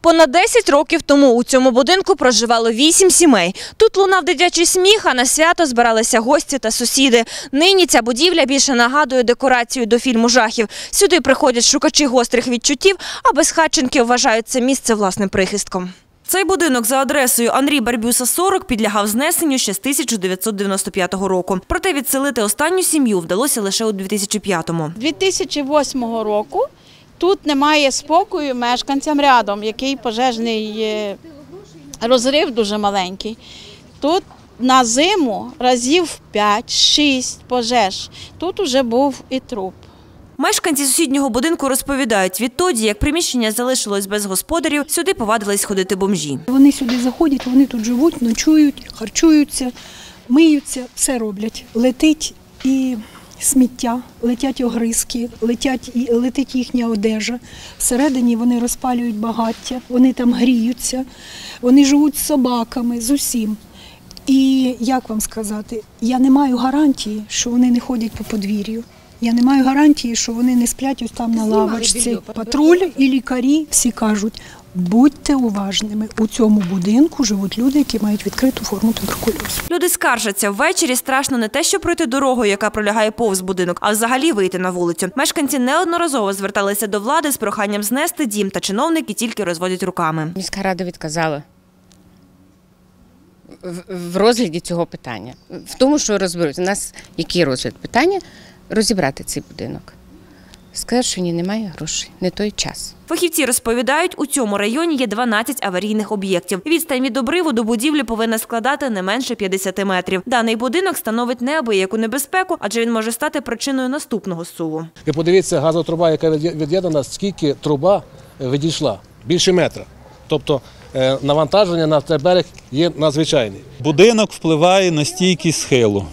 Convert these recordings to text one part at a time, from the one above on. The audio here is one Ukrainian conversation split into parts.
Понад 10 років тому у цьому будинку проживало 8 сімей. Тут лунав дитячий сміх, а на свято збиралися гості та сусіди. Нині ця будівля більше нагадує декорацію до фільму жахів. Сюди приходять шукачі гострих відчуттів, а безхатченки вважають це місце власним прихистком. Цей будинок за адресою Андрій Барбюса 40 підлягав знесенню ще з 1995 року. Проте відселити останню сім'ю вдалося лише у 2005-му. 2008 року тут немає спокою мешканцям рядом, який пожежний е, розрив дуже маленький. Тут на зиму разів 5-6 пожеж. Тут вже був і труп. Мешканці сусіднього будинку розповідають, відтоді, як приміщення залишилось без господарів, сюди повадились ходити бомжі. Вони сюди заходять, вони тут живуть, ночують, харчуються, миються, все роблять. Летить і сміття, летять огризки, летять летить їхня одежа. Всередині вони розпалюють багаття, вони там гріються, вони живуть з собаками, з усім. І як вам сказати, я не маю гарантії, що вони не ходять по подвір'ю. Я не маю гарантії, що вони не сплять ось там на лавочці. Патруль і лікарі всі кажуть, будьте уважними. У цьому будинку живуть люди, які мають відкриту форму туберкульозу. Люди скаржаться, ввечері страшно не те, що пройти дорогою, яка пролягає повз будинок, а взагалі вийти на вулицю. Мешканці неодноразово зверталися до влади з проханням знести дім, та чиновники тільки розводять руками. Міська рада відказала в- в розгляді цього питання. В тому, що розберуть. У нас який розгляд питання? Розібрати цей будинок. Сказати, що ні, немає грошей, не той час. Фахівці розповідають, у цьому районі є 12 аварійних об'єктів. Відстань від обриву до будівлі повинна складати не менше 50 метрів. Даний будинок становить неабияку небезпеку, адже він може стати причиною наступного суву. Ви подивіться, газотруба, яка від'є- від'єднана, скільки труба е, відійшла? Більше метра. Тобто е, навантаження на цей берег є надзвичайний. Будинок впливає на стійкість схилу.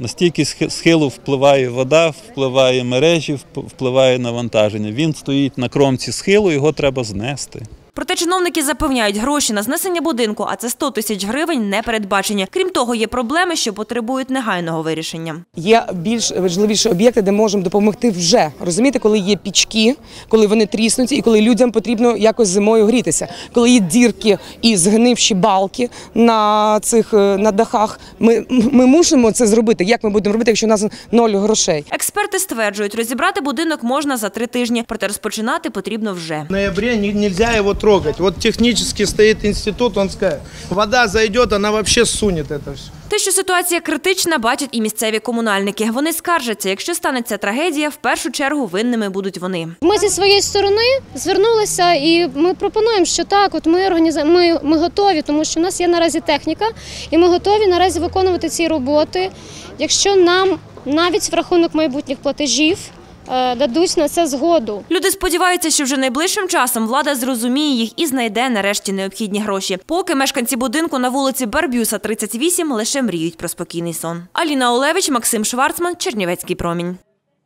На стійкість схилу впливає вода, впливає мережі, вп- впливає навантаження. Він стоїть на кромці схилу, його треба знести. Проте чиновники запевняють, гроші на знесення будинку, а це 100 тисяч гривень, не передбачені. Крім того, є проблеми, що потребують негайного вирішення. Є більш важливіші об'єкти, де можемо допомогти вже. Розумієте, коли є пічки, коли вони тріснуті, і коли людям потрібно якось зимою грітися. Коли є дірки і згнивші балки на цих е, на дахах, ми, ми мусимо це зробити. Як ми будемо робити, якщо у нас ноль грошей? Експерти стверджують, розібрати будинок можна за три тижні, проте розпочинати потрібно вже. В ноябре не- нельзя его трогать. Вот технически стоит институт, он скажет, вода зайдет, она вообще сунет это все. Те, що ситуація критична, бачать і місцеві комунальники. Вони скаржаться, якщо станеться трагедія, в першу чергу винними будуть вони. Ми зі своєї сторони звернулися і ми пропонуємо, що так, от ми організа... ми, ми готові, тому що в нас є наразі техніка, і ми готові наразі виконувати ці роботи. Якщо нам навіть в рахунок майбутніх платежів дадуть на це згоду. Люди сподіваються, що вже найближчим часом влада зрозуміє їх і знайде нарешті необхідні гроші. Поки мешканці будинку на вулиці Барбюса, 38, лише мріють про спокійний сон. Аліна Олевич, Максим Шварцман, Чернівецький промінь.